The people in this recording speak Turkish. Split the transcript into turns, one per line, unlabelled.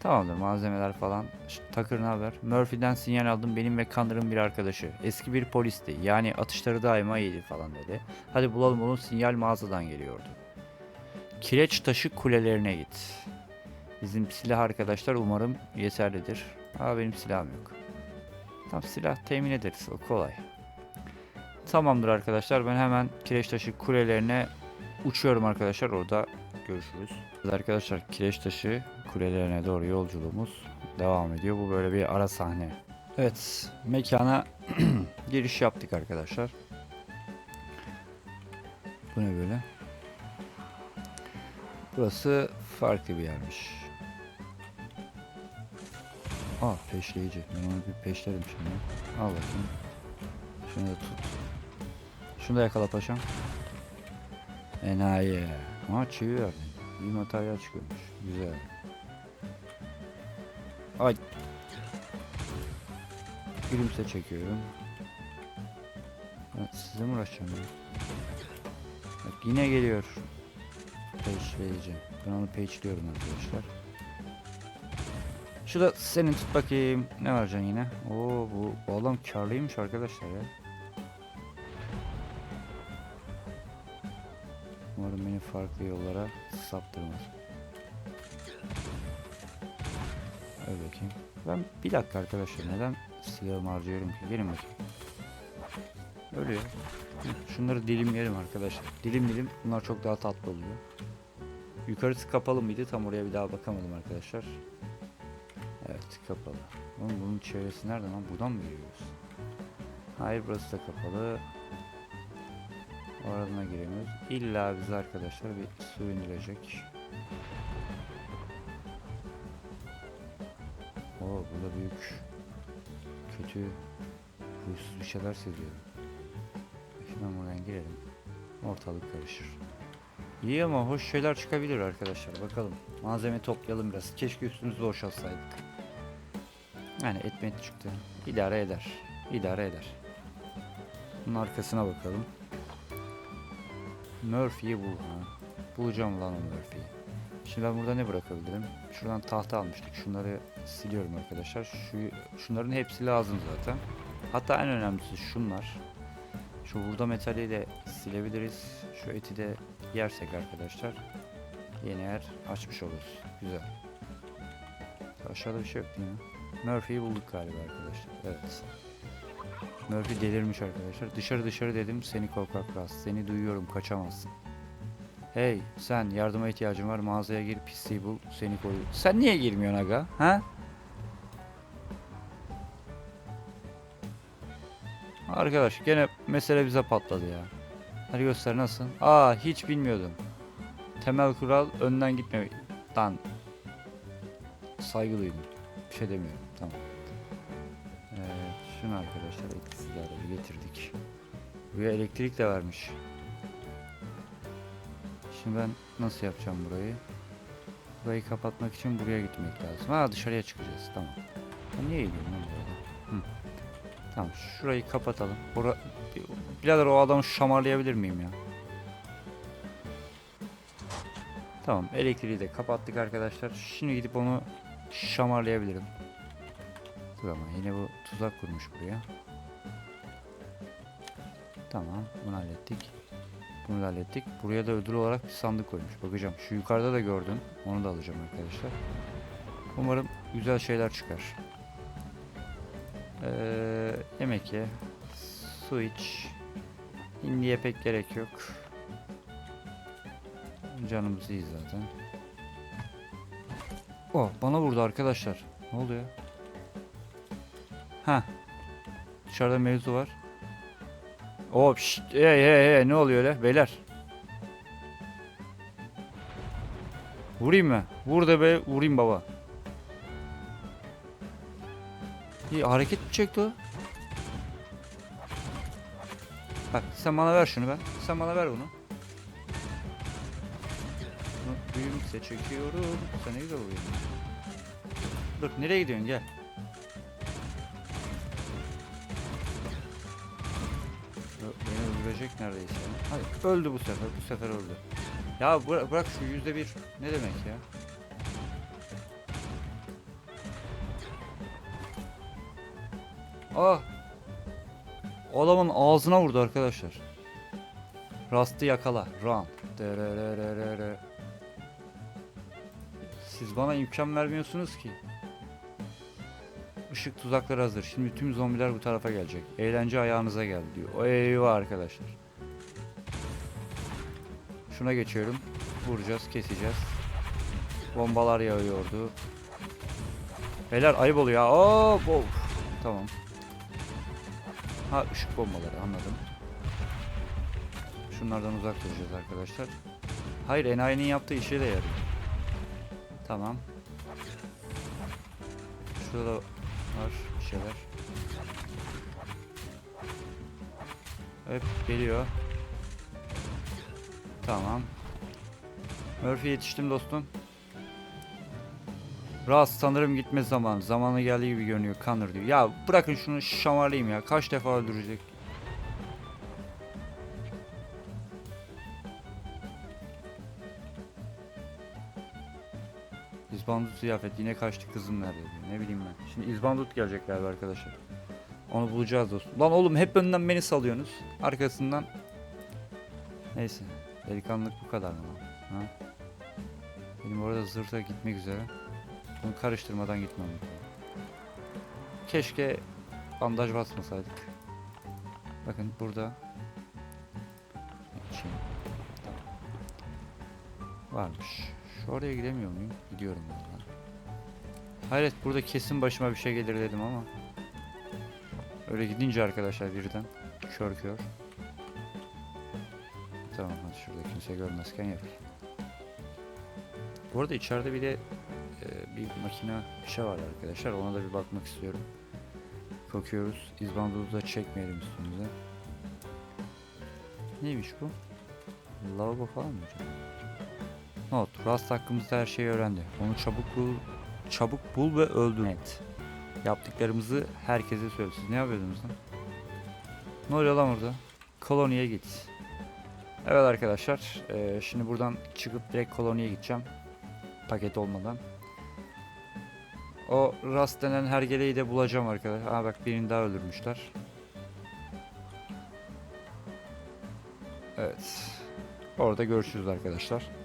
Tamamdır malzemeler falan. Takır ne haber? Murphy'den sinyal aldım benim ve Connor'ın bir arkadaşı. Eski bir polisti. Yani atışları daima iyiydi falan dedi. Hadi bulalım onu sinyal mağazadan geliyordu. Kireç taşı kulelerine git. Bizim silah arkadaşlar umarım yeterlidir. Aa benim silahım yok. Tamam silah temin ederiz o kolay. Tamamdır arkadaşlar ben hemen kireç taşı kulelerine uçuyorum arkadaşlar orada görüşürüz. Arkadaşlar kireç taşı kulelerine doğru yolculuğumuz devam ediyor. Bu böyle bir ara sahne. Evet mekana giriş yaptık arkadaşlar. Bu ne böyle? Burası farklı bir yermiş. Aa peşleyici. Ben onu bir peşlerim şimdi. Al bakayım. Şunu da tut. Şunu da yakala paşam. Enayi. Aa çivi verdin. İyi materyal çıkıyormuş. Güzel. Ay. Gülümse çekiyorum. Ha, size mi uğraşacağım ya? Bak yine geliyor. Page'leyici. Ben onu page'liyorum arkadaşlar. Şu da senin tut bakayım. Ne vereceksin yine? Oo bu, bu adam karlıymış arkadaşlar ya. Umarım beni farklı yollara saptırmaz. Öyle bakayım. Ben bir dakika arkadaşlar neden silahımı harcıyorum ki? Gelin bakayım. Ölüyor. Hı, Şunları dilimleyelim arkadaşlar. Dilim dilim bunlar çok daha tatlı oluyor. Yukarısı kapalı mıydı? Tam oraya bir daha bakamadım arkadaşlar. Evet kapalı. Oğlum bunun çevresi nerede lan? Buradan mı giriyoruz? Hayır burası da kapalı. Oradan giremiyoruz. İlla bize arkadaşlar bir su indirecek. Oo burada büyük kötü huysuz bir şeyler seziyorum. Şuradan buradan girelim. Ortalık karışır. İyi ama hoş şeyler çıkabilir arkadaşlar. Bakalım. Malzeme toplayalım biraz. Keşke üstümüzü boşaltsaydık. Yani etmet çıktı. İdare eder. İdare eder. Bunun arkasına bakalım. Murphy'yi bul. Ha. Bulacağım lan o Murphy'yi. Şimdi ben burada ne bırakabilirim? Şuradan tahta almıştık. Şunları siliyorum arkadaşlar. Şu, şunların hepsi lazım zaten. Hatta en önemlisi şunlar. Şu burada metali de silebiliriz. Şu eti de yersek arkadaşlar. Yeni yer açmış oluruz. Güzel. Aşağıda bir şey yok değil mi? Murphy'yi bulduk galiba arkadaşlar. Evet. Murphy delirmiş arkadaşlar. Dışarı dışarı dedim seni korkak rast. Seni duyuyorum kaçamazsın. Hey sen yardıma ihtiyacın var mağazaya gir pisliği bul seni koru. Sen niye girmiyorsun aga? Ha? Arkadaş gene mesele bize patladı ya. Hadi göster nasıl? Aa hiç bilmiyordum. Temel kural önden gitme. Lan. Saygı duydum. Bir şey demiyorum. Tamam. Evet, şunu arkadaşlar elektriksizlerle getirdik. Buraya elektrik de vermiş. Şimdi ben nasıl yapacağım burayı? Burayı kapatmak için buraya gitmek lazım. Ha dışarıya çıkacağız. Tamam. Ben niye gidiyorum lan buraya? Hı. Tamam şurayı kapatalım. Bura... Birader o adamı şamarlayabilir miyim ya? Tamam elektriği de kapattık arkadaşlar. Şimdi gidip onu şamarlayabilirim. Dur ama yine bu tuzak kurmuş buraya. Tamam bunu hallettik. Bunu da hallettik. Buraya da ödül olarak bir sandık koymuş. Bakacağım. Şu yukarıda da gördüm. Onu da alacağım arkadaşlar. Umarım güzel şeyler çıkar. Ee, yemek ye. Su iç. Hindiye pek gerek yok. Canımız iyi zaten. Oh bana vurdu arkadaşlar. Ne oluyor? Ha. Dışarıda mevzu var. Oh şşt, hey hey hey ne oluyor öyle beyler? Vurayım mı? Vur da be vurayım baba. İyi hareket mi çekti o? Bak sen bana ver şunu ben. Sen bana ver bunu. Bunu Büyümse çekiyorum. Sen ne güzel vuruyorsun. Dur nereye gidiyorsun gel. ölecek neredeyse. Hadi öldü bu sefer. Bu sefer öldü. Ya bıra bırak şu yüzde bir. Ne demek ya? Ah! Adamın ağzına vurdu arkadaşlar. Rastı yakala. Run. Siz bana imkan vermiyorsunuz ki. Işık tuzakları hazır. Şimdi tüm zombiler bu tarafa gelecek. Eğlence ayağınıza geldi diyor. O eyvah arkadaşlar. Şuna geçiyorum. Vuracağız, keseceğiz. Bombalar yağıyordu. Beyler ayıp oluyor. Hop, of. Tamam. Ha ışık bombaları anladım. Şunlardan uzak duracağız arkadaşlar. Hayır enayinin yaptığı işe de yarıyor. Tamam. Şurada var bir şeyler. Hep geliyor. Tamam. Murphy yetiştim dostum. Rast sanırım gitme zamanı. Zamanı geldiği gibi görünüyor. Connor diyor. Ya bırakın şunu şamarlayayım ya. Kaç defa öldürecek. İzbandut ziyafet yine kaçtı kızım nerede. Ne bileyim ben. Şimdi İzbandut gelecek galiba arkadaşlar. Onu bulacağız dostum. Lan oğlum hep önden beni salıyorsunuz. Arkasından. Neyse. Delikanlılık bu kadar mı? Ha? Benim orada zırta gitmek üzere. Bunu karıştırmadan gitmem. Keşke bandaj basmasaydık. Bakın burada. Şey. Varmış. Oraya gidemiyor muyum? Gidiyorum valla. Hayret burada kesin başıma bir şey gelir dedim ama. Öyle gidince arkadaşlar birden kör kör. Tamam hadi şurada kimse görmezken yap. Bu arada içeride bir de e, bir makine şey var arkadaşlar. Ona da bir bakmak istiyorum. Bakıyoruz. İzbandolu da çekmeyelim üstümüze. Neymiş bu? Lavabo falan mı acaba? Not. Rust hakkımızda her şeyi öğrendi. Onu çabuk bul, çabuk bul ve öldür. Evet. Yaptıklarımızı herkese söyle. Siz ne yapıyordunuz lan? Ne oluyor lan orada? Koloniye git. Evet arkadaşlar. eee, şimdi buradan çıkıp direkt koloniye gideceğim. Paket olmadan. O Rust denen hergeleyi de bulacağım arkadaşlar. Aa bak birini daha öldürmüşler. Evet. Orada görüşürüz arkadaşlar.